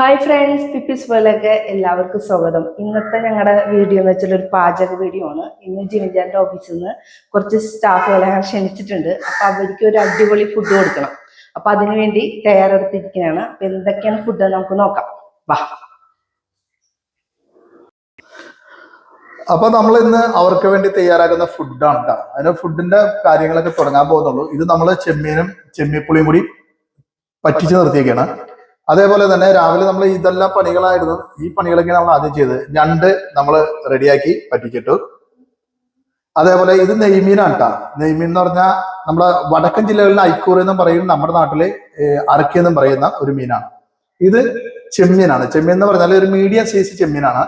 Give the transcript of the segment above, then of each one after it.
Hi friends പിപ്പിസ് പോലൊക്കെ എല്ലാവർക്കും സ്വാഗതം. ഇന്നത്തെ ഞങ്ങളുടെ വീഡിയോ എന്ന് വെച്ചാൽ ഒരു പാചക വീഡിയോ ആണ്. ഇന്ന് ജിമിജാന്റെ ഓഫീസിൽ നിന്ന് കുറച്ച് സ്റ്റാഫുകളെ ഞാൻ ക്ഷണിച്ചിട്ടുണ്ട്. അപ്പൊ അവർക്ക് ഒരു അടിപൊളി ഫുഡ് കൊടുക്കണം. അപ്പൊ അതിനുവേണ്ടി തയ്യാറെടുത്തിരിക്കുകയാണ് അപ്പൊ എന്തൊക്കെയാണ് ഫുഡ് നമുക്ക് നോക്കാം. വാ. അപ്പൊ നമ്മൾ ഇന്ന് അവർക്ക് വേണ്ടി തയ്യാറാക്കുന്ന ഫുഡാണ് കേട്ടോ അതിന് ഫുഡിന്റെ കാര്യങ്ങളൊക്കെ തുടങ്ങാൻ പോകുന്നുള്ളൂ. ഇത് നമ്മൾ ചെമ്മീനും ചെമ്മീപ്പുളിയും കൂടി പറ്റിച്ച് നിർത്തിയൊക്കെയാണ് അതേപോലെ തന്നെ രാവിലെ നമ്മൾ ഇതെല്ലാം പണികളായിരുന്നു. ഈ പണികളൊക്കെ നമ്മൾ ആദ്യം ചെയ്ത് ഞണ്ട് നമ്മൾ റെഡിയാക്കി പറ്റിച്ചിട്ടു അതേപോലെ ഇത് നെയ്മീനാണ് കേട്ടോ നെയ്മീൻ എന്ന് പറഞ്ഞാൽ നമ്മുടെ വടക്കൻ ജില്ലകളിൽ ഐക്കൂർ എന്നും പറയും നമ്മുടെ നാട്ടിൽ അറക്കി എന്നും പറയുന്ന ഒരു മീനാണ്. ഇത് ചെമ്മീനാണ്. ചെമ്മീൻ എന്ന് പറഞ്ഞാൽ ഒരു മീഡിയം സൈസ് ചെമ്മീനാണ്.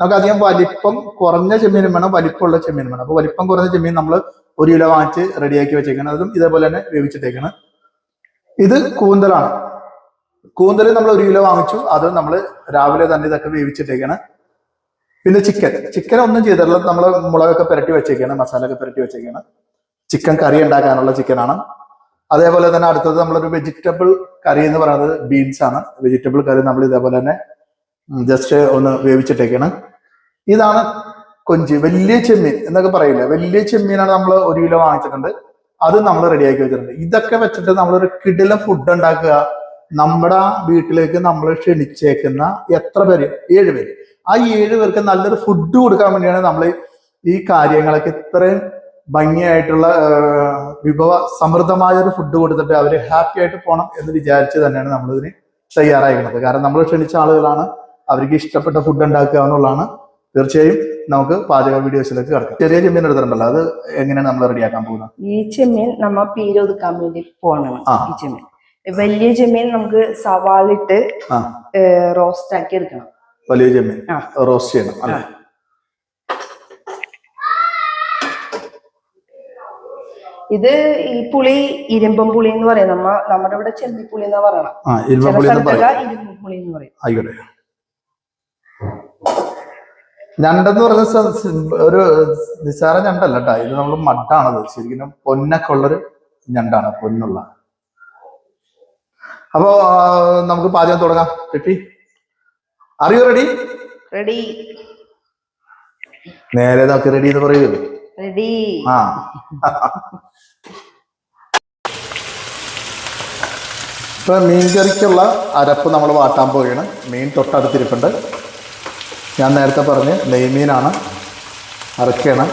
നമുക്ക് അധികം വലിപ്പം കുറഞ്ഞ ചെമ്മീനും വേണം വലിപ്പമുള്ള ചെമ്മീനും വേണം. അപ്പൊ വലിപ്പം കുറഞ്ഞ ചെമ്മീൻ നമ്മൾ ഒരു കിലോ വാങ്ങിച്ച് റെഡിയാക്കി വെച്ചേക്കണം. അതും ഇതേപോലെ തന്നെ വേവിച്ചിട്ടേക്കണം. ഇത് കൂന്തലാണ്. കൂന്തൽ നമ്മൾ ഒരു കിലോ വാങ്ങിച്ചു. അത് നമ്മൾ രാവിലെ തന്നെ ഇതൊക്കെ വേവിച്ചിട്ടേക്കാണ്. പിന്നെ ചിക്കൻ ചിക്കൻ ഒന്നും ചെയ്തിട്ടില്ല. നമ്മൾ മുളകൊക്കെ പുരട്ടി വെച്ചേക്കാണ്. മസാല ഒക്കെ പുരട്ടി വെച്ചേക്കാണ്. ചിക്കൻ കറി ഉണ്ടാക്കാനുള്ള ചിക്കനാണ് അതേപോലെ തന്നെ അടുത്തത് നമ്മളൊരു വെജിറ്റബിൾ കറി എന്ന് പറയുന്നത് ബീൻസ് ആണ്. വെജിറ്റബിൾ കറി നമ്മൾ ഇതേപോലെ തന്നെ ജസ്റ്റ് ഒന്ന് വേവിച്ചിട്ടേക്കാണ്. ഇതാണ് കൊഞ്ച്. വലിയ ചെമ്മീൻ എന്നൊക്കെ പറയില്ല? വലിയ ചെമ്മീനാണ് നമ്മൾ ഒരു കിലോ വാങ്ങിച്ചിട്ടുണ്ട്. അത് നമ്മൾ റെഡിയാക്കി വെച്ചിട്ടുണ്ട്. ഇതൊക്കെ വെച്ചിട്ട് നമ്മളൊരു കിടില ഫുഡ് ഉണ്ടാക്കുക. നമ്മുടെ വീട്ടിലേക്ക് നമ്മൾ ക്ഷണിച്ചേക്കുന്ന എത്ര പേര്? ഏഴ് പേര്. ആ ഏഴ് പേർക്ക് നല്ലൊരു ഫുഡ് കൊടുക്കാൻ വേണ്ടിയാണ് നമ്മൾ ഈ കാര്യങ്ങളൊക്കെ ഇത്രയും ഭംഗിയായിട്ടുള്ള വിഭവ സമൃദ്ധമായ ഒരു ഫുഡ് കൊടുത്തിട്ട് അവർ ഹാപ്പി ആയിട്ട് പോകണം എന്ന് വിചാരിച്ച് തന്നെയാണ് നമ്മളിതിന് തയ്യാറായിരിക്കുന്നത് കാരണം നമ്മൾ ക്ഷണിച്ച ആളുകളാണ് അവർക്ക് ഇഷ്ടപ്പെട്ട ഫുഡ് ഉണ്ടാക്കുക എന്നുള്ളതാണ്. തീർച്ചയായും നമുക്ക് പാചക വീഡിയോസിലേക്ക് കിടക്കാം. ചെറിയ ചെമ്മീൻ എടുത്തിട്ടുണ്ടല്ലോ അത് എങ്ങനെയാണ് നമ്മൾ റെഡിയാക്കാൻ പോകുന്നത്? ഈ ചെമ്മീൻ നമ്മൾ പീരൊതുക്കാൻ വേണ്ടി പോകണം ആ. ഈ ചെമ്മീൻ. വലിയ ചെമ്മീൻ നമുക്ക് സവാളിട്ട് റോസ്റ്റ് ആക്കി എടുക്കണം. വലിയ ചെമ്മീൻ. ആ. റോസ്റ്റ് ചെയ്യണം അല്ലേ? ഇത് ഈ പുളി ഇരുമ്പം പുളി എന്ന് പറയും. നമ്മ നമ്മുടെ ഇവിടെ ചെമ്പിപ്പുളി എന്നാ പറയണം ഇരുമ്പം പുളി എന്ന് പറയും. ആയിക്കോട്ടെ. ഞണ്ടെന്ന് പറഞ്ഞ ഒരു നിസ്സാര ഞണ്ടല്ല കേട്ടോ ഇത് നമ്മൾ മട്ടാണത് ശരിക്കും പൊന്നൊക്കെ ഉള്ളൊരു ഞണ്ടാണ് പൊന്നുള്ള. അപ്പോ നമുക്ക് പാചകം തുടങ്ങാം. ടിട്ടി ആർ യു റെഡി റെഡി നേരെ നോക്കി റെഡി എന്ന് പറയൂ. റെഡി ആ. ഇപ്പൊ മീൻകറിക്കുള്ള അരപ്പ് നമ്മൾ വാട്ടാൻ പോവുകയാണ്. മീൻ തൊട്ടടുത്തിരിപ്പുണ്ട്. ഞാൻ നേരത്തെ പറഞ്ഞ് നെയ്മീനാണ് അരക്കുകയാണ്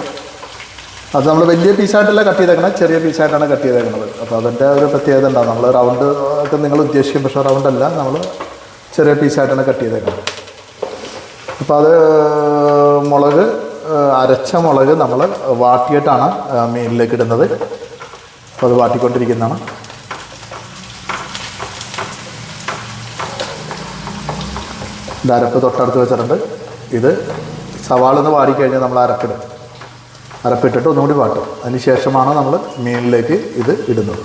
അത് നമ്മൾ വലിയ പീസായിട്ടല്ല കട്ട് ചെയ്തേക്കണം ചെറിയ പീസായിട്ടാണ് കട്ട് ചെയ്തേക്കുന്നത് അപ്പോൾ അതിന്റെ ഒരു പ്രത്യേകത ഉണ്ടാവും നമ്മൾ റൗണ്ട് ഒക്കെ നിങ്ങൾ ഉദ്ദേശിക്കും പക്ഷേ റൗണ്ട് അല്ല നമ്മൾ ചെറിയ പീസായിട്ടാണ് കട്ട് ചെയ്തേക്കുന്നത് അപ്പോൾ അത് മുളക് അരച്ച മുളക് നമ്മൾ വാട്ടിയിട്ടാണ് മീനിലേക്ക് ഇടുന്നത്. അപ്പോൾ അത് വാട്ടിക്കൊണ്ടിരിക്കുന്നതാണ്. ഇത് അരപ്പ് തൊട്ടടുത്ത് വെച്ചിട്ടുണ്ട്. ഇത് സവാളെന്ന് വാടിക്കഴിഞ്ഞാൽ നമ്മൾ അരപ്പിടും അരപ്പിട്ടിട്ട് ഒന്നുകൂടി വാട്ടും. അതിന് ശേഷമാണ് നമ്മൾ മീനിലേക്ക് ഇത് ഇടുന്നത്.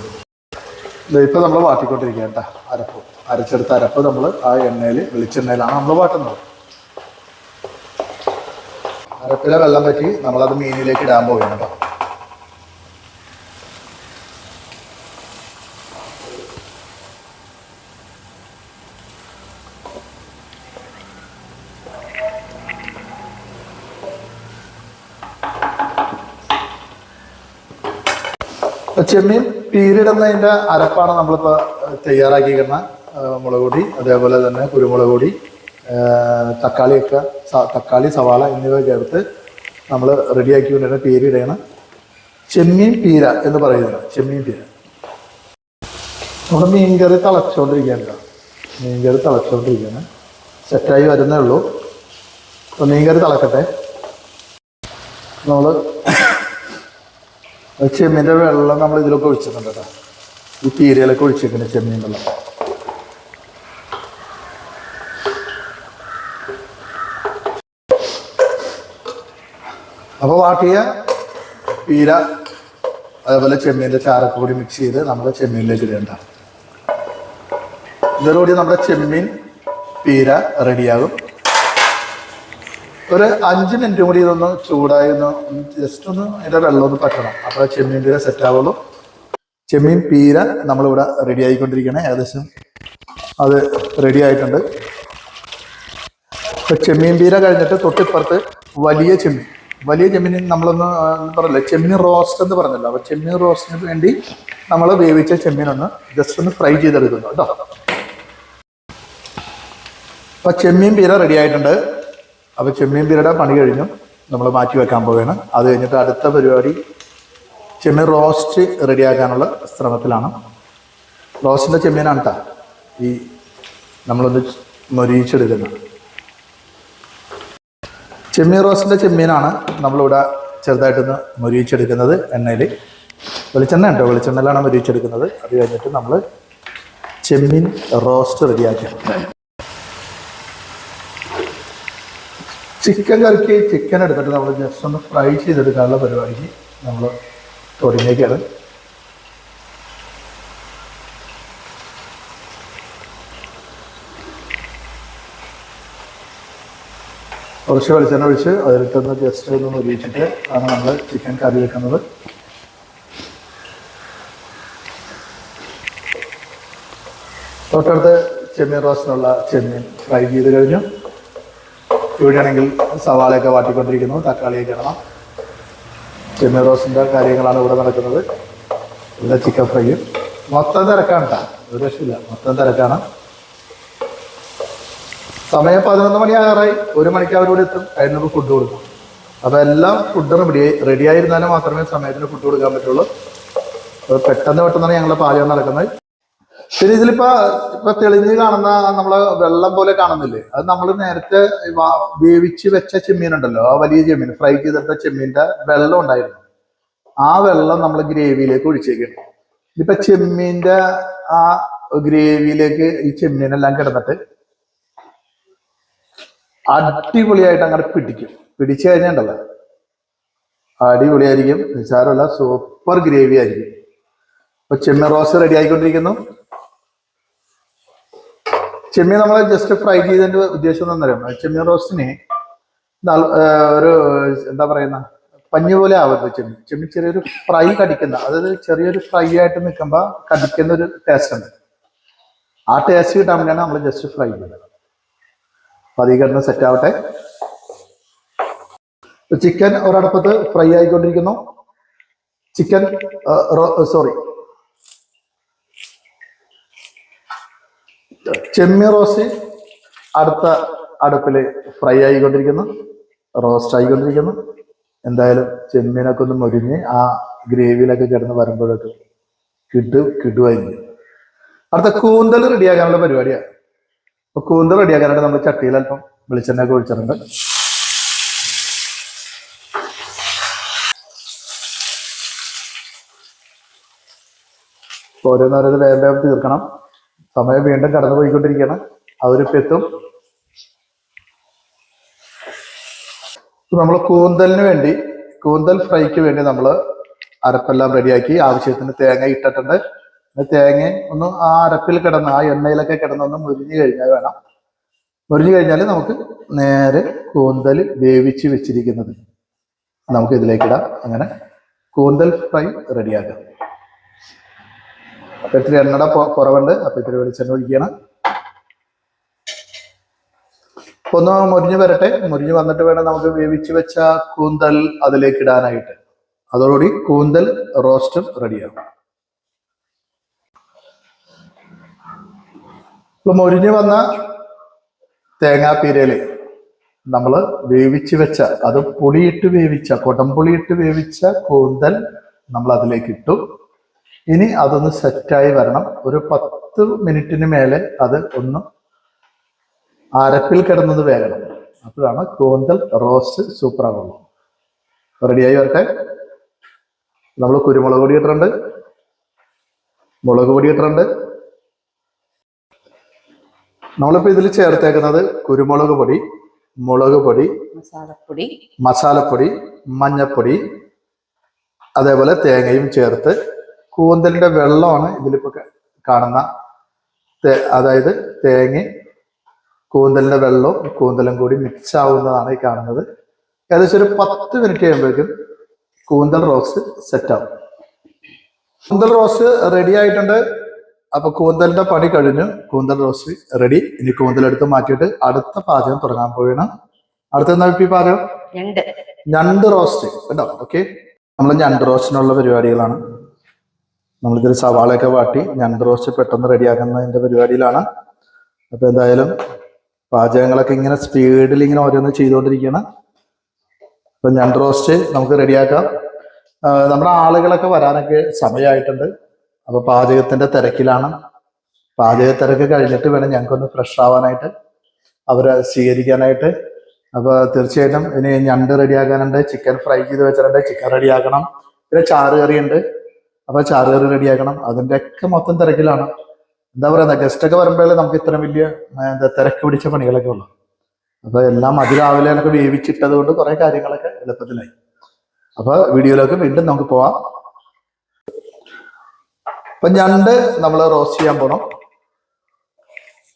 ഇപ്പോൾ നമ്മൾ വാട്ടിക്കൊണ്ടിരിക്കുക കേട്ടോ അരപ്പ്. അരച്ചെടുത്ത അരപ്പ് നമ്മൾ ആ എണ്ണയിൽ വെളിച്ചെണ്ണയിലാണ് നമ്മൾ വാട്ടുന്നത്. അരപ്പിലെ വെള്ളം പറ്റി നമ്മളത് മീനിലേക്ക് ഇടാൻ പോവുകയാണ് ചെമ്മീൻ പീരിടുന്നതിന്റെ അരപ്പാണ് നമ്മളിപ്പോൾ തയ്യാറാക്കിയിരിക്കുന്ന മുളക് പൊടി അതേപോലെ തന്നെ കുരുമുളക് പൊടി തക്കാളിയൊക്കെ തക്കാളി സവാള എന്നിവ ചേർത്ത് നമ്മൾ റെഡിയാക്കി കൊണ്ടിരുന്ന പീരിടയാണ് ചെമ്മീൻ പീര എന്ന് പറയുന്നത്. ചെമ്മീൻ പീര. നമ്മുടെ മീൻകറി തിളച്ചുകൊണ്ടിരിക്കുകയാണ് മീൻകറി തിളച്ചുകൊണ്ടിരിക്കുകയാണ് സെറ്റായി വരുന്നേ ഉള്ളൂ. അപ്പോൾ മീൻകറി തിളക്കട്ടെ. നമ്മൾ ചെമ്മീന്റെ വെള്ളം നമ്മൾ ഇതിലൊക്കെ ഒഴിച്ചിട്ടുണ്ട് കേട്ടോ. ഈ തീരയിലൊക്കെ ഒഴിച്ചിരിക്കുന്നത് ചെമ്മീൻ വെള്ളം. അപ്പോൾ വാട്ടിയ പീര അതേപോലെ ചെമ്മീന്റെ ചാരൊക്കെ കൂടി മിക്സ് ചെയ്ത് നമ്മൾ ചെമ്മീനിലേക്ക് ഇടേണ്ട ഇതോടുകൂടി നമ്മുടെ ചെമ്മീൻ പീര റെഡിയാകും ഒരു അഞ്ച് മിനിറ്റ് കൂടി ഇതൊന്ന് ചൂടായി ഒന്ന് ജസ്റ്റ് ഒന്ന് അതിന്റെ വെള്ളം ഒന്ന് പറ്റണം അപ്പോൾ ചെമ്മീൻ പീര സെറ്റ് ആവുള്ളൂ. ചെമ്മീൻ പീര നമ്മളിവിടെ റെഡി ആയിക്കൊണ്ടിരിക്കണേ. ഏകദേശം അത് റെഡി ആയിട്ടുണ്ട്. ഇപ്പം ചെമ്മീൻ പീര കഴിഞ്ഞിട്ട് തൊട്ടിപ്പുറത്ത് വലിയ ചെമ്മീൻ. വലിയ ചെമ്മീൻ നമ്മളൊന്ന് പറയില്ല ചെമ്മീൻ റോസ്റ്റ് എന്ന് പറഞ്ഞല്ലോ. അപ്പോൾ ചെമ്മീൻ റോസ്റ്റിന് വേണ്ടി നമ്മൾ വേവിച്ച ചെമ്മീൻ ഒന്ന് ജസ്റ്റ് ഒന്ന് ഫ്രൈ ചെയ്തെടുക്കുന്നു കേട്ടോ. അപ്പം ചെമ്മീൻ പീര റെഡി ആയിട്ടുണ്ട്. അപ്പൊ ചെമ്മീൻ പീരയുടെ പണി കഴിഞ്ഞു. നമ്മൾ മാറ്റി വെക്കാൻ പോവുകയാണ്. അത് കഴിഞ്ഞിട്ട് അടുത്ത പരിപാടി ചെമ്മീൻ റോസ്റ്റ് റെഡിയാക്കാനുള്ള ശ്രമത്തിലാണ്. റോസ്റ്റിന്റെ ചെമ്മീനാണ് കേട്ടോ ഈ നമ്മളൊന്ന് മൊരിയിച്ചെടുക്കുന്നത്. ചെമ്മീൻ റോസ്റ്റിന്റെ ചെമ്മീനാണ് നമ്മളിവിടെ ചെറുതായിട്ടൊന്ന് മൊരിയിച്ചെടുക്കുന്നത് എണ്ണയിൽ വെളിച്ചെണ്ണ ഉണ്ടോ? വെളിച്ചെണ്ണയിലാണ് മൊരിയിച്ചെടുക്കുന്നത്. അത് കഴിഞ്ഞിട്ട് നമ്മൾ ചെമ്മീൻ റോസ്റ്റ് റെഡിയാക്കിയാണ് ചിക്കൻ കറിക്ക് ചിക്കൻ എടുത്തിട്ട് നമ്മൾ ജസ്റ്റ് ഒന്ന് ഫ്രൈ ചെയ്തെടുക്കാനുള്ള പരിപാടിക്ക് നമ്മൾ തുടങ്ങിയേക്കാണ്. കുറച്ച് വെളിച്ചെണ്ണ ഒഴിച്ച് അതിലിട്ടൊന്ന് ജസ്റ്റ് ഒന്ന് മുരിയിച്ചിട്ട് ആണ് നമ്മൾ ചിക്കൻ കറി വെക്കുന്നത്. തൊട്ടടുത്ത് ചെമ്മീൻ റോസ്റ്റിനുള്ള ചെമ്മീൻ ഫ്രൈ ചെയ്ത് കഴിഞ്ഞു. ഇവിടെയാണെങ്കിൽ സവാളയൊക്കെ വാട്ടിക്കൊണ്ടിരിക്കുന്നു തക്കാളിയൊക്കെ ഇടണം. പിന്നെ റോസിന്റെ കാര്യങ്ങളാണ് ഇവിടെ നടക്കുന്നത്. ഇവിടെ ചിക്കൻ ഫ്രൈയും. മൊത്തം തിരക്കാണ് കേട്ടോ ഒരു രക്ഷയില്ല. മൊത്തം തിരക്കാണ്. സമയം പതിനൊന്ന് മണിയാകാറായി ഒരു മണിക്ക് അവരോട് എത്തും. അതിന് നമുക്ക് ഫുഡ് കൊടുക്കും. അപ്പം എല്ലാം ഫുഡ് റെഡി റെഡി ആയിരുന്നാലും മാത്രമേ സമയത്തിന് ഫുഡ് കൊടുക്കാൻ പറ്റുള്ളൂ. പെട്ടെന്ന് പെട്ടെന്നാണ് ഞങ്ങളുടെ പാചകം നടക്കുന്നത്. പിന്നെ ഇതിലിപ്പോ ഇപ്പൊ തെളിഞ്ഞ് കാണുന്ന നമ്മൾ വെള്ളം പോലെ കാണുന്നില്ലേ? അത് നമ്മൾ നേരത്തെ വേവിച്ച് വെച്ച ചെമ്മീൻ ഉണ്ടല്ലോ ആ വലിയ ചെമ്മീൻ ഫ്രൈ ചെയ്തിട്ട ചെമ്മീന്റെ വെള്ളം ഉണ്ടായിരുന്നു. ആ വെള്ളം നമ്മൾ ഗ്രേവിയിലേക്ക് ഒഴിച്ചേക്കണം ഇപ്പൊ ചെമ്മീന്റെ ആ ഗ്രേവിയിലേക്ക് ഈ ചെമ്മീനെല്ലാം കിടന്നിട്ട് അടിപൊളിയായിട്ട് അങ്ങോട്ട് പിടിക്കും. പിടിച്ചു കഴിഞ്ഞാണ്ടല്ലോ അടിപൊളിയായിരിക്കും. നിസ്സാരമല്ല സൂപ്പർ ഗ്രേവി ആയിരിക്കും. ഇപ്പൊ ചെമ്മീൻ റോസ് റെഡി ആയിക്കൊണ്ടിരിക്കുന്നു. ചെമ്മീൻ നമ്മൾ ജസ്റ്റ് ഫ്രൈ ചെയ്തതിന്റെ ഉദ്ദേശം എന്താണെന്നറിയാം? ചെമ്മീൻ റോസ്റ്റിന് ഒരു എന്താ പറയുന്ന പഞ്ഞു പോലെ ആവരുത് ചെമ്മീൻ. ചെമ്മീൻ ചെറിയൊരു ഫ്രൈ കടിക്കുന്ന അതായത് ചെറിയൊരു ഫ്രൈ ആയിട്ട് നിൽക്കുമ്പോൾ കടിക്കുന്ന ഒരു ടേസ്റ്റ് ഉണ്ട് ആ ടേസ്റ്റ് കിട്ടാൻ വേണ്ടിയാണ് നമ്മൾ ജസ്റ്റ് ഫ്രൈ ചെയ്തത് അപ്പൊ അതീ കിടന്ന് സെറ്റ് ആവട്ടെ. ചിക്കൻ ഒരടപ്പത്ത് ഫ്രൈ ആയിക്കൊണ്ടിരിക്കുന്നു. ചിക്കൻ സോറി ചെമ്മീൻ റോസ്റ്റ് അടുത്ത അടുപ്പിൽ ഫ്രൈ ആയിക്കൊണ്ടിരിക്കുന്നു. റോസ്റ്റ് ആയിക്കൊണ്ടിരിക്കുന്നു. എന്തായാലും ചെമ്മീനൊക്കെ ഒന്ന് മുരിഞ്ഞ് ആ ഗ്രേവിയിലൊക്കെ കിടന്ന് വരുമ്പോഴൊക്കെ കിട്ടും കിട്ടുമായിരിക്കും അടുത്ത കൂന്തൽ റെഡിയാക്കാനുള്ള പരിപാടിയാണ്. അപ്പൊ കൂന്തൽ റെഡിയാക്കാനായിട്ട് നമ്മൾ ചട്ടിയിൽ അല്പം വെളിച്ചെണ്ണ ഒക്കെ ഒഴിച്ചിട്ടുണ്ട് ഓരോന്നോരോ വേഗം വേഗം തീർക്കണം. സമയം വീണ്ടും കടന്നു പോയിക്കൊണ്ടിരിക്കുകയാണ് അവരിപ്പോ എത്തും. നമ്മൾ കൂന്തലിന് വേണ്ടി കൂന്തൽ ഫ്രൈക്ക് വേണ്ടി നമ്മൾ അരപ്പെല്ലാം റെഡിയാക്കി ആവശ്യത്തിന് തേങ്ങ ഇട്ടിട്ടുണ്ട്. തേങ്ങ ഒന്ന് ആ അരപ്പിൽ കിടന്ന് ആ എണ്ണയിലൊക്കെ കിടന്ന് ഒന്ന് മുരിഞ്ഞു കഴിഞ്ഞാൽ വേണം. മുരിഞ്ഞു കഴിഞ്ഞാൽ നമുക്ക് നേരെ കൂന്തൽ വേവിച്ച് വെച്ചിരിക്കുന്നത്. നമുക്ക് ഇതിലേക്കിടാം അങ്ങനെ കൂന്തൽ ഫ്രൈ റെഡിയാക്കാം. അപ്പൊ ഇത്തിരി എണ്ണട കുറവുണ്ട്. അപ്പൊ ഇത്തിരി വെളിച്ചെണ്ണ ഒഴിക്കണം. ഒന്ന് മുരിഞ്ഞു വരട്ടെ. മുരിഞ്ഞു വന്നിട്ട് വേണം നമുക്ക് വേവിച്ച് വെച്ച കൂന്തൽ അതിലേക്ക് ഇടാനായിട്ട്. അതോടുകൂടി കൂന്തൽ റോസ്റ്റും റെഡിയാകും. ഇപ്പൊ മുരിഞ്ഞു വന്ന തേങ്ങാപ്പീരയിൽ നമ്മൾ വേവിച്ച് വെച്ച അത് പുളിയിട്ട് വേവിച്ച കൊടംപുളിയിട്ട് വേവിച്ച കൂന്തൽ നമ്മൾ അതിലേക്ക് ഇട്ടു. ഇനി അതൊന്ന് സെറ്റായി വരണം. ഒരു പത്ത് മിനിറ്റിന് മേലെ അത് ഒന്ന് അരപ്പിൽ കിടന്നത് വേഗണം അപ്പോഴാണ് കൂന്തൽ റോസ്റ്റ് സൂപ്പർ ആവുള്ളൂ. റെഡിയായി വരട്ടെ. നമ്മൾ കുരുമുളക് പൊടി ഇട്ടിട്ടുണ്ട്. മുളക് പൊടി ഇട്ടിട്ടുണ്ട്. നമ്മളിപ്പോ ഇതിൽ ചേർത്തേക്കുന്നത് കുരുമുളക് പൊടി മുളക് പൊടി മസാലപ്പൊടി മസാലപ്പൊടി മഞ്ഞപ്പൊടി അതേപോലെ തേങ്ങയും ചേർത്ത് കൂന്തലിന്റെ വെള്ളമാണ് ഇതിലിപ്പോ കാണുന്ന അതായത് തേങ്ങ കൂന്തലിന്റെ വെള്ളവും കൂന്തലും കൂടി മിക്സ് ആവുന്നതാണ് ഈ കാണുന്നത്. ഏകദേശം ഒരു പത്ത് മിനിറ്റ് കഴിയുമ്പോഴേക്കും കൂന്തൽ റോസ്റ്റ് സെറ്റ് ആവും. കൂന്തൽ റോസ്റ്റ് റെഡി ആയിട്ടുണ്ട്. അപ്പൊ കൂന്തലിന്റെ പണി കഴിഞ്ഞു. കൂന്തൽ റോസ്റ്റ് റെഡി ഇനി കൂന്തൽ എടുത്ത് മാറ്റിയിട്ട് അടുത്ത പാചകം തുടങ്ങാൻ പോവുകയാണ്. അടുത്ത എന്താ ഇപ്പൊ പാചകം? ഞണ്ട്. റോസ്റ്റ്. കേട്ടോ ഓക്കെ നമ്മൾ ഞണ്ട് റോസ്റ്റിനുള്ള പരിപാടികളാണ്. നമ്മളിതിൽ സവാളയൊക്കെ വാട്ടി ഞണ്ട് റോസ്റ്റ് പെട്ടെന്ന് റെഡിയാക്കുന്നതിന്റെ പരിപാടിയിലാണ്. അപ്പോൾ എന്തായാലും പാചകങ്ങളൊക്കെ ഇങ്ങനെ സ്പീഡിൽ ഇങ്ങനെ ഓരോന്ന് ചെയ്തുകൊണ്ടിരിക്കുകയാണ്. അപ്പൊ ഞണ്ട് റോസ്റ്റ് നമുക്ക് റെഡിയാക്കാം. നമ്മുടെ ആളുകളൊക്കെ വരാനൊക്കെ സമയമായിട്ടുണ്ട് അപ്പോൾ പാചകത്തിന്റെ തിരക്കിലാണ്. പാചക തിരക്ക് കഴിഞ്ഞിട്ട് വേണം ഞങ്ങൾക്കൊന്ന് ഫ്രഷ് ആവാനായിട്ട് അവരെ സ്വീകരിക്കാനായിട്ട്. അപ്പൊ തീർച്ചയായിട്ടും ഇനി ഞണ്ട് റെഡിയാക്കാനുണ്ട് ചിക്കൻ ഫ്രൈ ചെയ്ത് വെച്ചിട്ടുണ്ട് ചിക്കൻ റെഡിയാക്കണം. പിന്നെ ചാറ് കറി ഉണ്ട് അപ്പൊ ചാറ് കറി റെഡിയാക്കണം അതിന്റെ ഒക്കെ മൊത്തം തിരക്കിലാണ്. എന്താ പറയുക ഗസ്റ്റ് ഒക്കെ വരുമ്പോഴേ നമുക്ക് ഇത്ര വലിയ എന്താ തിരക്ക് പിടിച്ച പണികളൊക്കെ ഉള്ളു. അപ്പോൾ എല്ലാം അതിരാവിലെ എന്നൊക്കെ വേവിച്ചിട്ടത് കൊണ്ട് കുറെ കാര്യങ്ങളൊക്കെ എളുപ്പത്തിലായി. അപ്പോൾ വീഡിയോയിലേക്ക് വീണ്ടും നമുക്ക് പോവാം. അപ്പൊ ഞണ്ട് നമ്മൾ റോസ്റ്റ് ചെയ്യാൻ പോണം.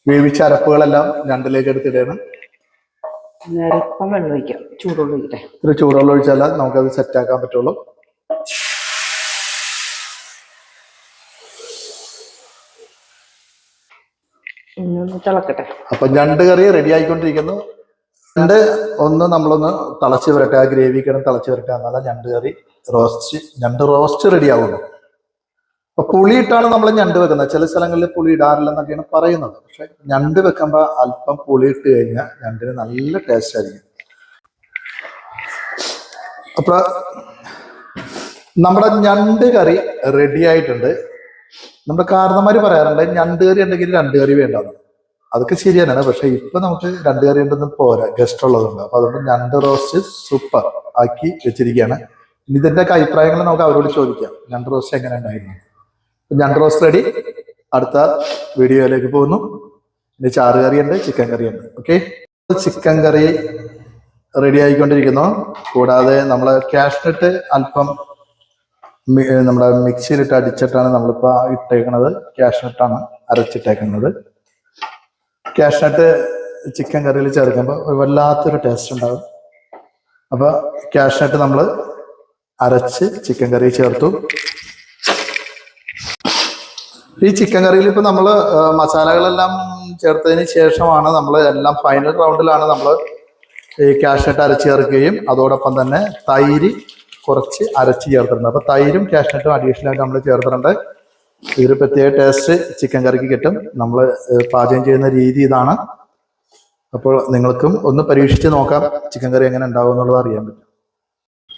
വേവിച്ച അരപ്പുകളെല്ലാം ഞണ്ടിലേക്ക് എടുത്തിടണം. നേരപ്പം വെള്ളം ഒഴിക്കാം. ചൂടുവെള്ളം ഒഴിക്കട്ടെ. ഇത്തിരി ചൂടുവെള്ളം ഒഴിച്ചാലേ നമുക്കത് സെറ്റ് ആക്കാൻ പറ്റുള്ളൂ. തിളക്കട്ടെ. അപ്പൊ ഞണ്ട് കറി റെഡി ആയിക്കൊണ്ടിരിക്കുന്നു. ഞണ്ട് ഒന്ന് നമ്മളൊന്ന് തിളച്ച് വരട്ടെ. ആ ഗ്രേവി കിടന്ന് തിളച്ച് വരട്ടെ. എന്നാലും ഞണ്ട് കറി റോസ്റ്റ് ഞണ്ട് റോസ്റ്റ് റെഡി ആവുള്ളൂ. അപ്പൊ പുളി ഇട്ടാണ് നമ്മൾ ഞണ്ട് വെക്കുന്നത്. ചില സ്ഥലങ്ങളിൽ പുളി ഇടാറില്ലെന്നൊക്കെയാണ് പറയുന്നത്. പക്ഷെ ഞണ്ട് വെക്കുമ്പോൾ അല്പം പുളി ഇട്ട് കഴിഞ്ഞാൽ ഞണ്ടിന് നല്ല ടേസ്റ്റ് ആയിരിക്കും. അപ്പൊ നമ്മുടെ ഞണ്ട് കറി റെഡി ആയിട്ടുണ്ട്. നമ്മുടെ കാരണന്മാര് പറയാറുണ്ട് ഞണ്ട് കറി ഉണ്ടെങ്കിൽ രണ്ട് കറി വേണ്ടെന്ന്. അതൊക്കെ ശരിയാണ്. പക്ഷെ ഇപ്പൊ നമുക്ക് രണ്ട് കറി ഉണ്ടെന്ന് പോരാ. ഗസ്റ്റ് ഉള്ളതുകൊണ്ട്. അപ്പൊ അതുകൊണ്ട് ഞണ്ട് റോസ്റ്റ് സൂപ്പർ ആക്കി വെച്ചിരിക്കുകയാണ്. ഇനി ഇതിന്റെ ഒക്കെ അഭിപ്രായങ്ങൾ നമുക്ക് അവരോട് ചോദിക്കാം. ഞണ്ട് റോസ്റ്റ് എങ്ങനെ ഉണ്ടായിരുന്നു? ഞണ്ട് റോസ്റ്റ് റെഡി. അടുത്ത വീഡിയോയിലേക്ക് പോകുന്നു. ഇനി ചാറ് കറിയുണ്ട് ചിക്കൻ കറിയുണ്ട്. ഓക്കെ ചിക്കൻ കറി റെഡി ആയിക്കൊണ്ടിരിക്കുന്നു. കൂടാതെ നമ്മൾ കാഷ്നട്ട് അല്പം നമ്മുടെ മിക്സിയിലിട്ട് അടിച്ചിട്ടാണ് നമ്മളിപ്പോ ഇട്ടേക്കുന്നത് കാഷ്നട്ടാണ് അരച്ചിട്ടേക്കുന്നത് കാഷ്നട്ട് ചിക്കൻ കറിയിൽ ചേർക്കുമ്പോൾ വല്ലാത്തൊരു ടേസ്റ്റ് ഉണ്ടാകും അപ്പോൾ കാഷ്നട്ട് നമ്മൾ അരച്ച് ചിക്കൻ കറി ചേർത്തു. ഈ ചിക്കൻ കറിയിൽ ഇപ്പൊ നമ്മൾ മസാലകളെല്ലാം ചേർത്തതിന് ശേഷമാണ് നമ്മൾ എല്ലാം ഫൈനൽ റൗണ്ടിലാണ് നമ്മൾ ഈ കാഷ്നട്ട് അരച്ച് ചേർക്കുകയും അതോടൊപ്പം തന്നെ തൈര് കുറച്ച് അരച്ച് ചേർത്തിട്ടുണ്ട്. അപ്പോൾ തൈരും കാഷ്നട്ടും അഡീഷണലായിട്ട് നമ്മൾ ചേർത്തിട്ടുണ്ട്. ഇതൊരു പ്രത്യേക ടേസ്റ്റ് ചിക്കൻ കറിക്ക് കിട്ടും. നമ്മൾ പാചകം ചെയ്യുന്ന രീതി ഇതാണ്. അപ്പോൾ നിങ്ങൾക്കും ഒന്ന് പരീക്ഷിച്ച് നോക്കാം ചിക്കൻ കറി എങ്ങനെ ഉണ്ടാവും എന്നുള്ളത് അറിയാൻ പറ്റും.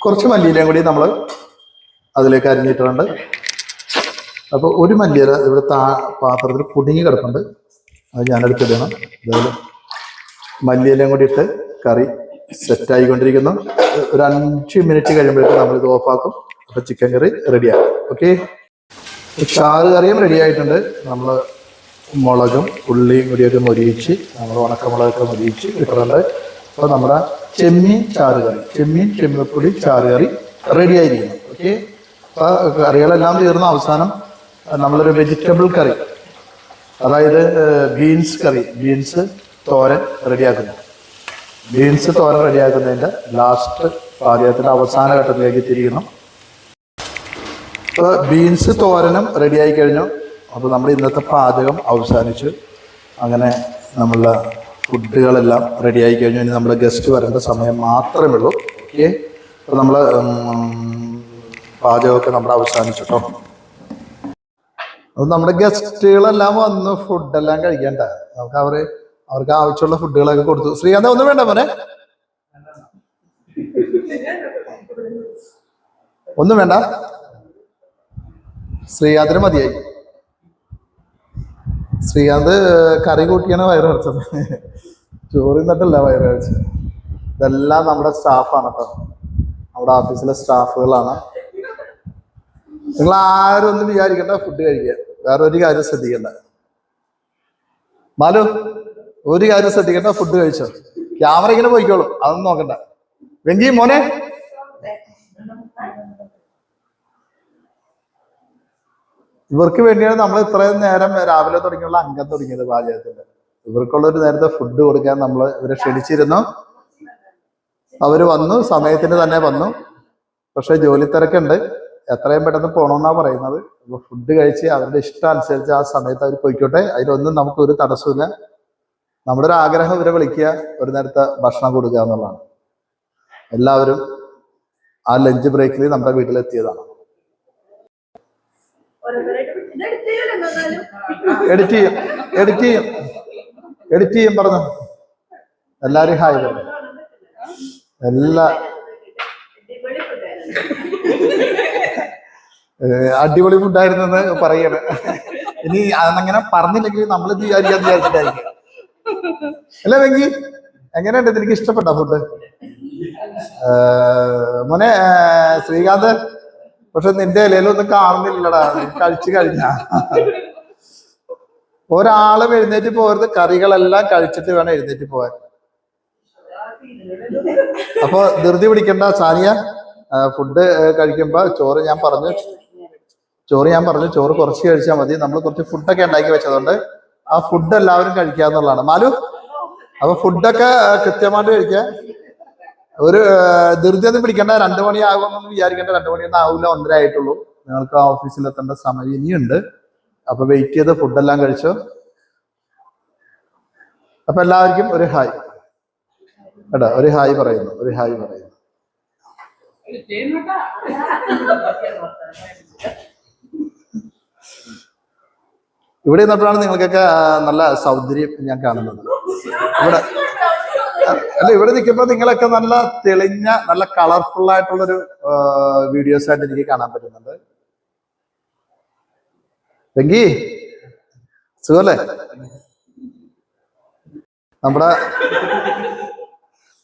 കുറച്ച് മല്ലിയിലയും കൂടി നമ്മൾ അതിലേക്ക് അരിഞ്ഞിട്ടുണ്ട്. അപ്പോൾ ഒരു മല്ലിയില ഇവിടെ താ പാത്രത്തിൽ കുടുങ്ങി കിടപ്പുണ്ട്. അത് ഞാനെടുത്തിടണം അതായത് മല്ലിയിലയും കൂടി ഇട്ട് കറി സെറ്റ് ആയിക്കൊണ്ടിരിക്കുന്നു ഒരു അഞ്ച് മിനിറ്റ് കഴിയുമ്പോഴേക്കും നമ്മളിത് ഓഫാക്കും അപ്പോൾ ചിക്കൻ കറി റെഡിയാകും ഓക്കെ ചാറ് കറിയും റെഡി ആയിട്ടുണ്ട്. നമ്മൾ മുളകും ഉള്ളിയും കൂടി കൂടിയൊക്കെ മൊരിയിച്ച് നമ്മൾ ഉണക്കമുളകൊക്കെ മൊരിയിച്ച് ഇട്ടിട്ടുണ്ട്. അപ്പോൾ നമ്മുടെ ചെമ്മീൻ ചാറ് കറി ചെമ്മീൻ ചെമ്മീൻപ്പൊടി ചാറ് കറി റെഡി ആയിരിക്കുന്നു. ഓക്കെ അപ്പോൾ കറികളെല്ലാം തീർന്ന അവസാനം നമ്മളൊരു വെജിറ്റബിൾ കറി അതായത് ബീൻസ് കറി ബീൻസ് തോരൻ റെഡിയാക്കുന്നു ബീൻസ് തോരൻ റെഡിയാക്കുന്നതിന്റെ ലാസ്റ്റ് പാചകത്തിന്റെ അവസാന ഘട്ടത്തിലേക്ക് തിരിക്കുന്നു അപ്പോൾ ബീൻസ് തോരനും റെഡിയായി കഴിഞ്ഞു. അപ്പോൾ നമ്മൾ ഇന്നത്തെ പാചകം അവസാനിച്ചു. അങ്ങനെ നമ്മളുടെ ഫുഡുകളെല്ലാം റെഡിയായി കഴിഞ്ഞു. ഇനി നമ്മൾ ഗസ്റ്റ് വരേണ്ട സമയം മാത്രമേ ഉള്ളൂ ഓക്കെ അപ്പോൾ നമ്മൾ പാചകമൊക്കെ നമ്മൾ അവസാനിച്ചു കേട്ടോ. അപ്പോൾ നമ്മുടെ ഗസ്റ്റുകളെല്ലാം വന്ന്. ഫുഡെല്ലാം കഴിക്കണ്ട. നമുക്ക് അവർ അവർക്ക് ആവശ്യമുള്ള ഫുഡുകളൊക്കെ കൊടുത്തു. ശ്രീകാന്ത ഒന്നും വേണ്ട മോനെ. ഒന്നും വേണ്ട. ശ്രീകാന്തിന് മതിയായി. ശ്രീകാന്ത് കറി കൂട്ടിയാണ് വയറ് കഴിച്ചത് ചോറ് നിന്നിട്ടല്ല വയറ് കഴിച്ചത് ഇതെല്ലാം നമ്മുടെ സ്റ്റാഫാണ് കേട്ടോ നമ്മുടെ ഓഫീസിലെ സ്റ്റാഫുകളാണ്. നിങ്ങൾ ആരും ഒന്നും വിചാരിക്കണ്ട ഫുഡ് കഴിക്കുക. വേറെ ഒരു കാര്യം ശ്രദ്ധിക്കണ്ട. മാലു ഒരു കാര്യം ശ്രദ്ധിക്കണ്ട ഫുഡ് കഴിച്ചോ? ക്യാമറ ഇങ്ങനെ പോയിക്കോളും. അതൊന്നും നോക്കണ്ട. വെങ്കി മോനെ. ഇവർക്ക് വേണ്ടിയാണ് നമ്മൾ ഇത്രയും നേരം രാവിലെ തുടങ്ങിയുള്ള അംഗം തുടങ്ങിയത് പാചകത്തിന്റെ. ഇവർക്കുള്ള ഒരു നേരത്തെ ഫുഡ് കൊടുക്കാൻ നമ്മൾ ഇവരെ ക്ഷണിച്ചിരുന്നു. അവർ വന്നു സമയത്തിന് തന്നെ വന്നു. പക്ഷെ ജോലി തിരക്കുണ്ട്. എത്രയും പെട്ടെന്ന് പോകണമെന്നാ പറയുന്നത്. അപ്പൊ ഫുഡ് കഴിച്ച് അവരുടെ ഇഷ്ടം അനുസരിച്ച് ആ സമയത്ത് അവർ പോയിക്കോട്ടെ. അതിലൊന്നും നമുക്ക് ഒരു തടസ്സമില്ല നമ്മുടെ ഒരു ആഗ്രഹം ഇവരെ വിളിക്കുക ഒരു നേരത്തെ ഭക്ഷണം കൊടുക്കുക എന്നുള്ളതാണ്. എല്ലാവരും ആ ലഞ്ച് ബ്രേക്കിൽ നമ്മുടെ വീട്ടിലെത്തിയതാണ്. എഡിറ്റ് ചെയ്യും. എഡിറ്റ് ചെയ്യും. എഡിറ്റ് ചെയ്യും പറഞ്ഞു. എല്ലാരും ഹായ് പറഞ്ഞു എല്ലാ അടിപൊളി ഫുഡായിരുന്നെന്ന് പറയണ്. ഇനി അതങ്ങനെ പറഞ്ഞില്ലെങ്കിൽ നമ്മൾ ഇത് വിചാരിക്കാൻ വിചാരിച്ചിട്ടായിരിക്കും. അല്ല വെങ്കി? എങ്ങനെയുണ്ട്? എനിക്ക് ഇഷ്ടപ്പെട്ട ഫുഡ് മോനെ ശ്രീകാന്ത്? പക്ഷെ നിന്റെ ഇലയിലൊന്നും കാണുന്നില്ലടാ. കഴിച്ചു കഴിഞ്ഞ. ഒരാളും എഴുന്നേറ്റ് പോകരുത് കറികളെല്ലാം കഴിച്ചിട്ട് വേണം എഴുന്നേറ്റ് പോകാൻ. അപ്പൊ ധൃതി പിടിക്കണ്ട സാനിയ. ഫുഡ് കഴിക്കുമ്പോ ചോറ് ഞാൻ പറഞ്ഞു. ചോറ് ഞാൻ പറഞ്ഞു. ചോറ് കുറച്ച് കഴിച്ചാൽ മതി. നമ്മൾ കുറച്ച് ഫുഡൊക്കെ ഉണ്ടാക്കി വെച്ചതുകൊണ്ട് ആ ഫുഡ് എല്ലാവരും കഴിക്കുക എന്നുള്ളതാണ് മാലു അപ്പൊ ഫുഡൊക്കെ കൃത്യമായിട്ട് കഴിക്കുക ഒരു ആ, പിടിക്കേണ്ട. രണ്ടു ആകുമെന്നൊന്നും വിചാരിക്കേണ്ട. രണ്ടു മണിയൊന്നും ആവില്ല ഒന്നര ആയിട്ടുള്ളൂ. നിങ്ങൾക്ക് ആ ഓഫീസിൽ എത്തേണ്ട സമയം ഇനിയുണ്ട്. അപ്പൊ വെയിറ്റ് ചെയ്ത് ഫുഡെല്ലാം കഴിച്ചോ? അപ്പൊ എല്ലാവർക്കും ഒരു ഹായ് കേട്ടോ ഒരു ഹായ് പറയുന്നു. ഒരു ഹായ് പറയുന്നു. ഇവിടെ നിന്നപ്പോഴാണ് നിങ്ങൾക്കൊക്കെ നല്ല സൗന്ദര്യം ഞാൻ കാണുന്നത്. ഇവിടെ അല്ല ഇവിടെ നിൽക്കുമ്പോൾ നിങ്ങളൊക്കെ നല്ല തെളിഞ്ഞ നല്ല കളർഫുൾ ആയിട്ടുള്ളൊരു വീഡിയോസ് ആയിട്ട് എനിക്ക് കാണാൻ പറ്റുന്നുണ്ട്. വെങ്കി സുഖല്ലേ? നമ്മുടെ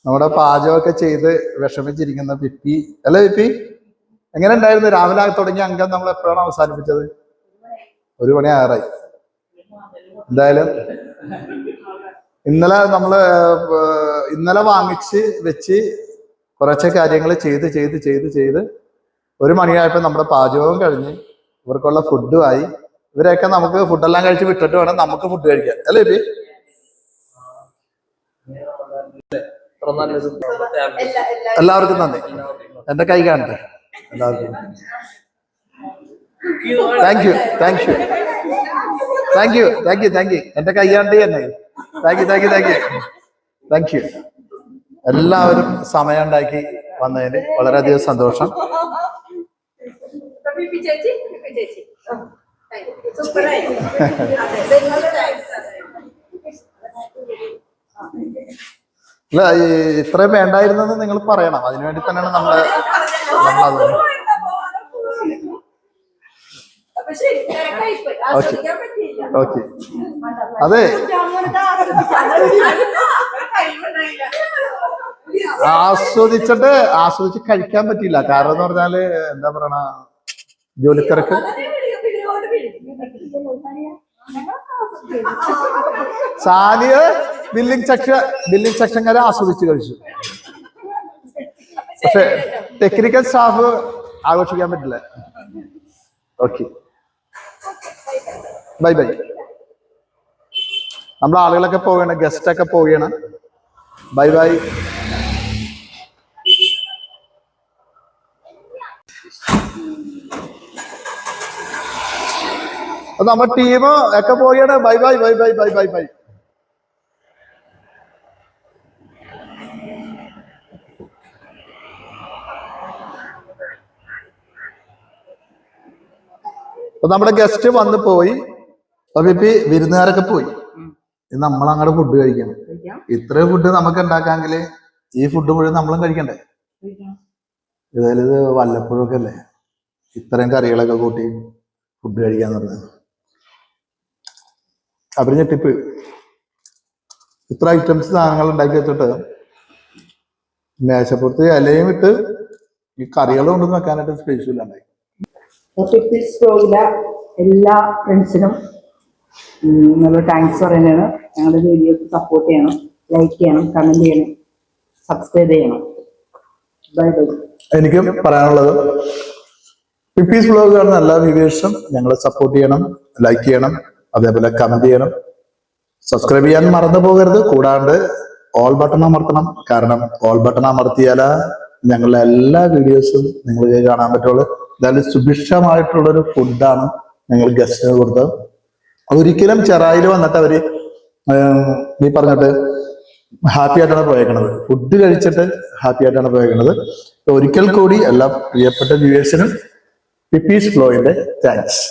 നമ്മുടെ പാചകമൊക്കെ ചെയ്ത് വിഷമിച്ചിരിക്കുന്ന പിപ്പി അല്ലേ പിപ്പി എങ്ങനെ ഉണ്ടായിരുന്നു? രാവിലെ തുടങ്ങിയ അംഗം നമ്മൾ എപ്പോഴാണ് അവസാനിപ്പിച്ചത്? ഒരു മണി ആറായി. എന്തായാലും ഇന്നലെ നമ്മൾ ഇന്നലെ വാങ്ങിച്ച് വെച്ച് കുറച്ച് കാര്യങ്ങൾ ചെയ്ത് ചെയ്ത് ചെയ്ത് ചെയ്ത് ഒരു മണിയായപ്പോൾ നമ്മുടെ പാചകവും കഴിഞ്ഞ് ഇവർക്കുള്ള ഫുഡും ആയി. ഇവരെയൊക്കെ നമുക്ക് ഫുഡെല്ലാം കഴിച്ച് വിട്ടിട്ട് വേണം നമുക്ക് ഫുഡ് കഴിക്കാൻ. അല്ലേ ഇപ്പി എല്ലാവർക്കും നന്ദി. എന്റെ കൈ കാണട്ടെ? എല്ലാവർക്കും. Thank you thank you thank you thank you thank you എന്റെ കൈ കാണട്ടെ തന്നെ thank you thank you thank you thank you എല്ലാവരും സമയം ഉണ്ടാക്കി വന്നതിന് വളരെയധികം സന്തോഷം. അല്ല ഇല്ല ഈ ഇത്രയും വേണ്ടായിരുന്നെന്ന് നിങ്ങൾ പറയണം. അതിനുവേണ്ടി തന്നെയാണ് നമ്മൾ നമ്മളത്. Okay okay. അതെ. ആസ്വദിച്ചിട്ട് ആസ്വദിച്ച് കഴിക്കാൻ പറ്റിയില്ല. കാരണം എന്ന് പറഞ്ഞാൽ എന്താ പറയണ ജോലിക്കാർക്ക് സാനിയ ബില്ലിംഗ് സെക്ഷൻ ബില്ലിംഗ് സെക്ഷൻകാരെ ആസ്വദിച്ച് കഴിച്ചു. പക്ഷെ ടെക്നിക്കൽ സ്റ്റാഫ് ആഘോഷിക്കാൻ പറ്റില്ല. ഓക്കെ. ബൈ ബൈ നമ്മൾ ആളുകളൊക്കെ പോവുകയാണ് ഗസ്റ്റ് ഒക്കെ പോവുകയാണ്. ബൈ ബൈ നമ്മ ടീം ഒക്കെ പോവുകയാണ്. Bye bye bye bye bye bye bye അപ്പൊ നമ്മുടെ ഗസ്റ്റ് വന്നു പോയി. അപ്പൊ ഇപ്പൊ വിരുന്നുകാരൊക്കെ പോയി. നമ്മൾ അങ്ങോട്ട് ഫുഡ് കഴിക്കണം. ഇത്രയും ഫുഡ് നമുക്ക് ഉണ്ടാക്കാമെങ്കിൽ ഈ ഫുഡ് മുഴുവൻ നമ്മളും കഴിക്കണ്ടേ? ഏതായാലും ഇത് വല്ലപ്പോഴൊക്കെ അല്ലേ? ഇത്രയും കറികളൊക്കെ കൂട്ടി ഫുഡ് കഴിക്കാൻ പറഞ്ഞത് അവർ ഞെട്ടിപ്പ്. ഇത്ര ഐറ്റംസ് സാധനങ്ങൾ ഉണ്ടാക്കി വെച്ചിട്ട് മേശപ്പുറത്ത് ഇലയും ഇട്ട് ഈ കറികൾ കൊണ്ട് വെക്കാനായിട്ട് സ്പേസ് ഇല്ലാണ്ടായി. എല്ലാ ഫ്രണ്ട്സിനും നല്ല താങ്ക്സ് പറയുന്നതാണ്. ഞങ്ങളുടെ വീഡിയോ സപ്പോർട്ട് ചെയ്യണം ലൈക്ക് ചെയ്യണം കമന്റ് ചെയ്യണം സബ്സ്ക്രൈബ് ചെയ്യണം. ബൈ ബൈ എനിക്കും പറയാനുള്ളത് പിപ്പീസ് വ്ലോഗ് കാണുന്ന എല്ലാ വീഡിയോസും ഞങ്ങളെ സപ്പോർട്ട് ചെയ്യണം ലൈക്ക് ചെയ്യണം അതേപോലെ കമന്റ് ചെയ്യണം. സബ്സ്ക്രൈബ് ചെയ്യാൻ മറന്നു പോകരുത് കൂടാണ്ട് ഓൾ ബട്ടൺ അമർത്തണം. കാരണം ഓൾ ബട്ടൺ അമർത്തിയാലാ ഞങ്ങളുടെ എല്ലാ വീഡിയോസും നിങ്ങൾക്ക് കാണാൻ പറ്റുള്ളൂ. എന്തായാലും സുഭിക്ഷമായിട്ടുള്ളൊരു ഫുഡാണ് ഞങ്ങൾ ഗസ്റ്റിന് കൊടുത്തത് ഒരിക്കലും ചെറായിൽ വന്നിട്ട് അവർ നീ പറഞ്ഞിട്ട് ഹാപ്പി ആയിട്ടാണ് പോയേക്കണത്. ഫുഡ് കഴിച്ചിട്ട് ഹാപ്പി ആയിട്ടാണ് പോയേക്കണത്. ഒരിക്കൽ കൂടി എല്ലാ പ്രിയപ്പെട്ട വ്യൂവേഴ്സിനും പിപ്പീസ് ഫ്ലോയിന്റെ താങ്ക്സ്